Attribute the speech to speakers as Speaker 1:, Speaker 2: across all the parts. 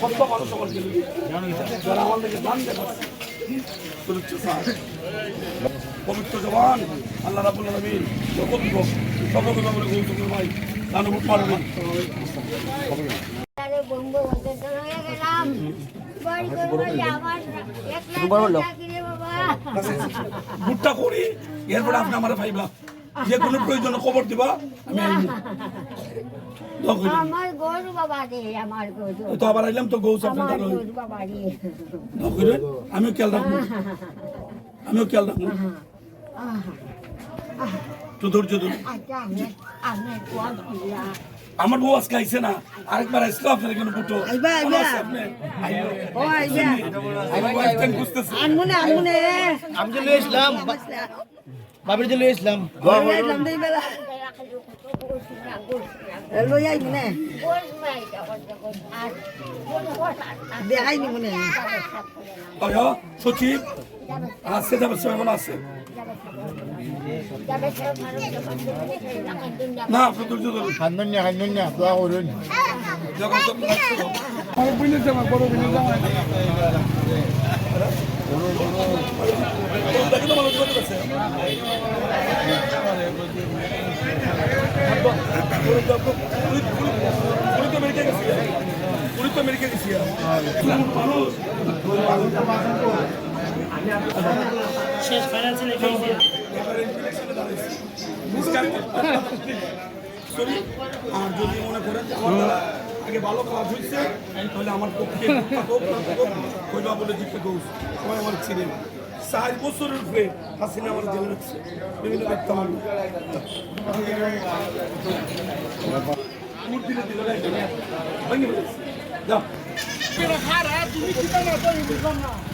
Speaker 1: কত মানুষ আমার যারা আমার লেগে দান দেখাচ্ছে সুরুচ্চ স্যার পবিত্র জবান আল্লাহ রাবুল আলমিন বলে গৌতম ভাই। দান উঠ মারবেন
Speaker 2: আরে বন্ধু বন্ধু হয়ে গেলাম।
Speaker 1: ভুট্টা করি এরপরে আপনি আমার ভাইবা যে কোনো প্রয়োজনে খবর দিবা আমি
Speaker 2: আমার গরু বাবা রে আমার গরু।
Speaker 1: তো আবার আইলাম তো গৌস আপনার
Speaker 2: আমার
Speaker 1: দাঁড়ানো
Speaker 2: গরু বাবা রে।
Speaker 1: আমিও খেয়াল রাখব। আমিও খেয়াল রাখব। তো ধৈর্য ধরুন আমার বউ আজকে আইছে না আরেকবার আসলো আপনার। এখানে ফুটো
Speaker 3: আমি যে লয়ে আসলাম বাবির যে লয়ে
Speaker 4: আই মনে
Speaker 1: সচিব আছে যাবে এখন আছে না
Speaker 3: হান্নন্যা হান্নন্যা দোয়া করুন।
Speaker 1: আমার বোনের জামা, বড় বোনের জামা। তো দেখে তো ভালো করে দিতেছে। পুরি তো- পুরি- পুরি- পুরি তো মেরে গেছি পুরি তো মেরে গেছি মানুষ Sorry, আর যদি মনে করেন আমার আগে ভালো খারাপ হয়েছে, তাহলে আমার পক্ষে কইবা বলে জিজ্ঞেস করুস সবাই আমার ছিলেন চার বছরের উপরে হাসিনা আমার জেল হচ্ছে বিভিন্ন দেখতাম আমি মূর্তি দিলে দিলে ভেঙে ফেলেছে। যাও। বান্দানি তামান্দানি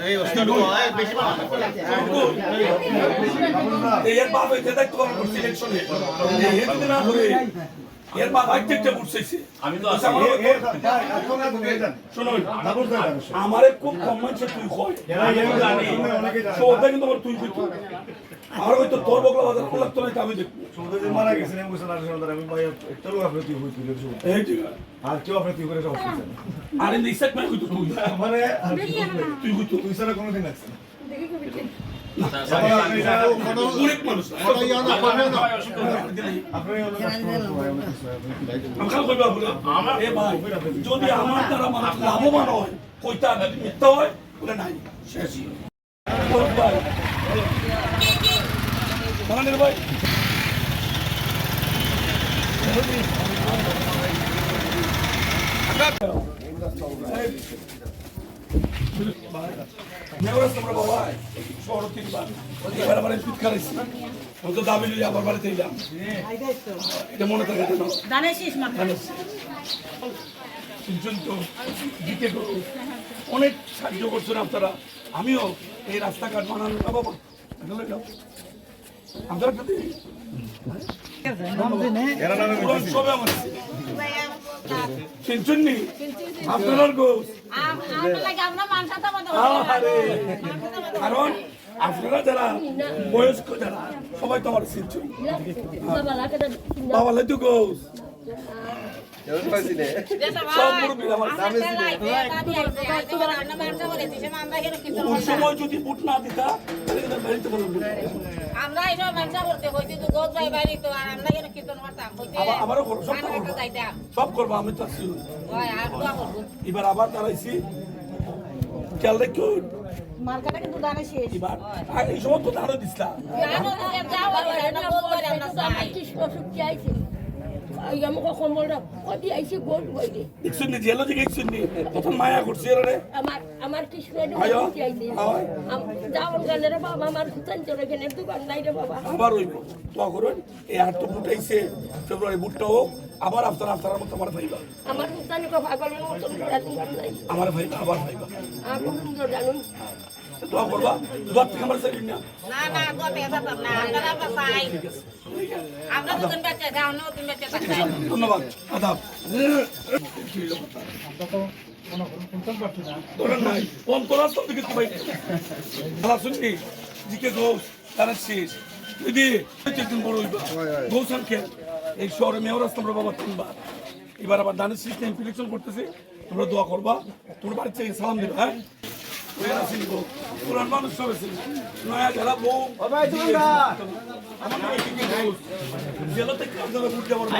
Speaker 1: তোমার যদি তাহলে খাব এর বাপ হইতে দায়িত্ব পালন করছে ইলেকশনে এর যদি না ধরে এর বাপ আইতে একটা আমি তো শুনুন আমারে খুব কম মানুষে তুই কয় জানি সৌদা কিন্তু আমার তুই কইতো। আমার হয়তো তোর বকলা বাজার খুব লাগতো না আমি দেখব।
Speaker 5: মারা গেছেন আমি আর আমি ভাই একটা লোক আপনি তুই হই তুই
Speaker 1: এই ঠিক আছে
Speaker 5: আর কেউ আপনি তুই করে সব
Speaker 1: আর মানে কইতো তুই
Speaker 5: মানে
Speaker 1: তুই কইতো
Speaker 5: তুই ছাড়া কোনোদিন লাগছে
Speaker 1: অনেক মানুষ
Speaker 5: আপনি
Speaker 1: আমি খাল কইবা বলে এ ভাই যদি আমার দ্বারা মানুষ লাভবান হয় কইতা মিথ্যা হয় বলে নাই। ভাই। ভাই। দাবি লিয়ে আবার বাড়িতে এলাম এটা মনে থাকে পর্যন্ত দিতে অনেক সাহায্য করছেন আপনারা আমিও এই রাস্তাঘাট বানানো না বাবা। আপনারা নেই আপনার গোস কারণ আপনারা যারা বয়স্ক যারা, সবাই তো আমার সিনচুন বাবা লাইতো গোস যদি বুট না দিতা
Speaker 6: আমরা এইসব ব্যবসা করতে হইতে তো গোদ ভাই বাড়ি তো, আর আমরা
Speaker 1: আবারও সব করব। সব করব আমি তো এবার আবার দাঁড়াইছি। খেয়াল রেখো
Speaker 4: মার্কাটা কিন্তু দানে শেষ।
Speaker 1: এবার আর এই সময় তো দাঁড়ো দিস না।
Speaker 6: জানো তো যে গোল
Speaker 1: দেখছেন নি জেলো যে গেছেন নি তখন মায়া করছে রে
Speaker 7: আমার আমার কৃষ্ণ
Speaker 1: আয়ো আয়
Speaker 7: যাওয়ার গানে রে বাবা আমার হুতান চলে গেলে দোকান নাই রে বাবা।
Speaker 1: আবার হইব তো করুন এই আট তো বুটাইছে ফেব্রুয়ারি বুটটা হোক আবার আফতার আফতার মতো আমার ভাইবা।
Speaker 7: আমার হুতান কো পাগলের করে
Speaker 1: আমার ভাইবা আবার ভাইবা।
Speaker 7: আমি তো জানুন
Speaker 1: দোয়া করবা? দোয়া থেকে আমার না
Speaker 6: না না গোতে যেতাম না আমরা আমরা চাই আমরা দুজন বাচ্চা যাও না তুমি বাচ্চা চাই
Speaker 1: ধন্যবাদ আদাব। তো এই শহরে মেয়র আসতাম বাবা তিনবার। এবার আবার দানের সিস্টেম ইলেকশন করতেছে তোমরা দোয়া করবা। তোমরা বাড়ির থেকে সালাম দিবা হ্যাঁ? আসিনি গো পুরান মানুষ সব আছে নয়া যারা বউ জেলাতে কাজ করে উঠতে পারব